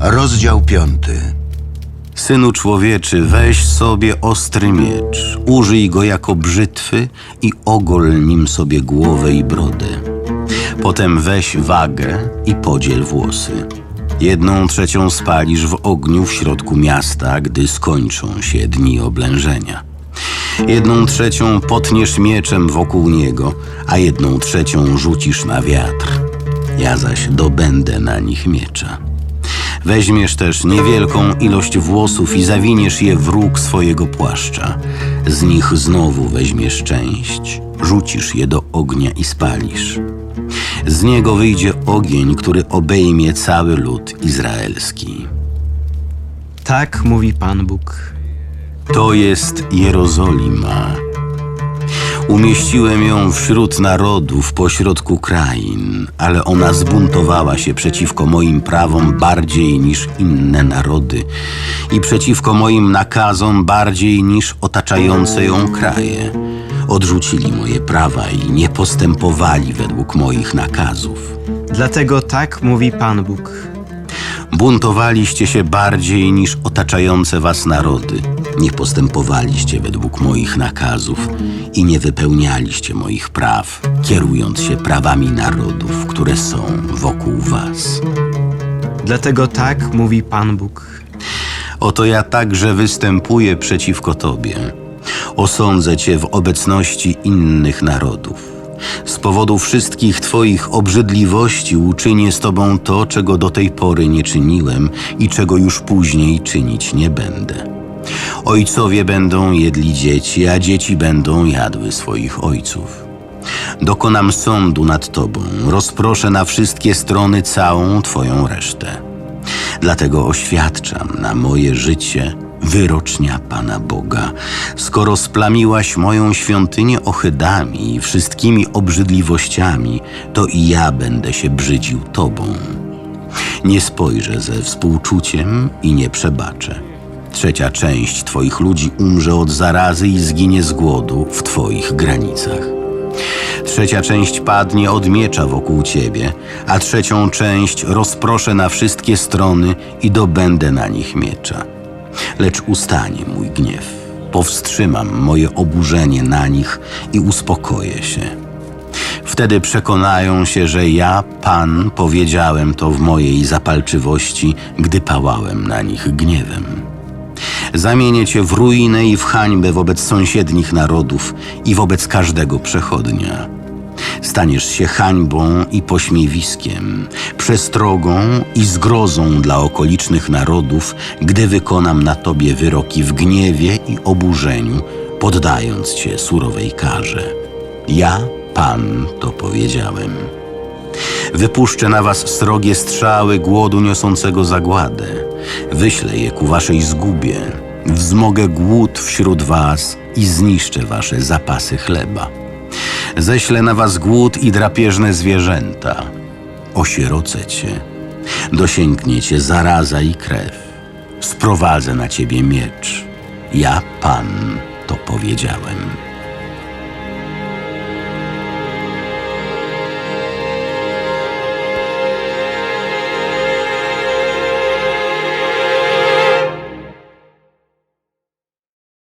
Rozdział piąty. Synu człowieczy, weź sobie ostry miecz, użyj go jako brzytwy i ogol nim sobie głowę i brodę. Potem weź wagę i podziel włosy. Jedną trzecią spalisz w ogniu w środku miasta, gdy skończą się dni oblężenia. Jedną trzecią potniesz mieczem wokół niego, a jedną trzecią rzucisz na wiatr. Ja zaś dobędę na nich miecza. Weźmiesz też niewielką ilość włosów i zawiniesz je w róg swojego płaszcza. Z nich znowu weźmiesz część, rzucisz je do ognia i spalisz. Z niego wyjdzie ogień, który obejmie cały lud izraelski. Tak mówi Pan Bóg. To jest Jerozolima. Umieściłem ją wśród narodów, pośrodku krain, ale ona zbuntowała się przeciwko moim prawom bardziej niż inne narody i przeciwko moim nakazom bardziej niż otaczające ją kraje. Odrzucili moje prawa i nie postępowali według moich nakazów. Dlatego tak mówi Pan Bóg. Buntowaliście się bardziej niż otaczające was narody. Nie postępowaliście według moich nakazów i nie wypełnialiście moich praw, kierując się prawami narodów, które są wokół was. Dlatego tak mówi Pan Bóg. Oto ja także występuję przeciwko tobie. Osądzę cię w obecności innych narodów. Z powodu wszystkich twoich obrzydliwości uczynię z tobą to, czego do tej pory nie czyniłem i czego już później czynić nie będę. Ojcowie będą jedli dzieci, a dzieci będą jadły swoich ojców. Dokonam sądu nad tobą, rozproszę na wszystkie strony całą twoją resztę. Dlatego oświadczam na moje życie wyrocznia Pana Boga. Skoro splamiłaś moją świątynię ohydami i wszystkimi obrzydliwościami, to i ja będę się brzydził Tobą. Nie spojrzę ze współczuciem i nie przebaczę. Trzecia część Twoich ludzi umrze od zarazy i zginie z głodu w Twoich granicach. Trzecia część padnie od miecza wokół ciebie, a trzecią część rozproszę na wszystkie strony i dobędę na nich miecza. Lecz ustanie mój gniew, powstrzymam moje oburzenie na nich i uspokoję się. Wtedy przekonają się, że ja, Pan, powiedziałem to w mojej zapalczywości, gdy pałałem na nich gniewem. Zamienię cię w ruinę i w hańbę wobec sąsiednich narodów i wobec każdego przechodnia. Staniesz się hańbą i pośmiewiskiem, przestrogą i zgrozą dla okolicznych narodów, gdy wykonam na tobie wyroki w gniewie i oburzeniu, poddając cię surowej karze. Ja, Pan, to powiedziałem. Wypuszczę na was srogie strzały głodu niosącego zagładę. Wyślę je ku waszej zgubie. Wzmogę głód wśród was i zniszczę wasze zapasy chleba. Ześlę na was głód i drapieżne zwierzęta. Osierocę cię. Dosięgnie cię zaraza i krew. Sprowadzę na ciebie miecz. Ja, Pan, to powiedziałem.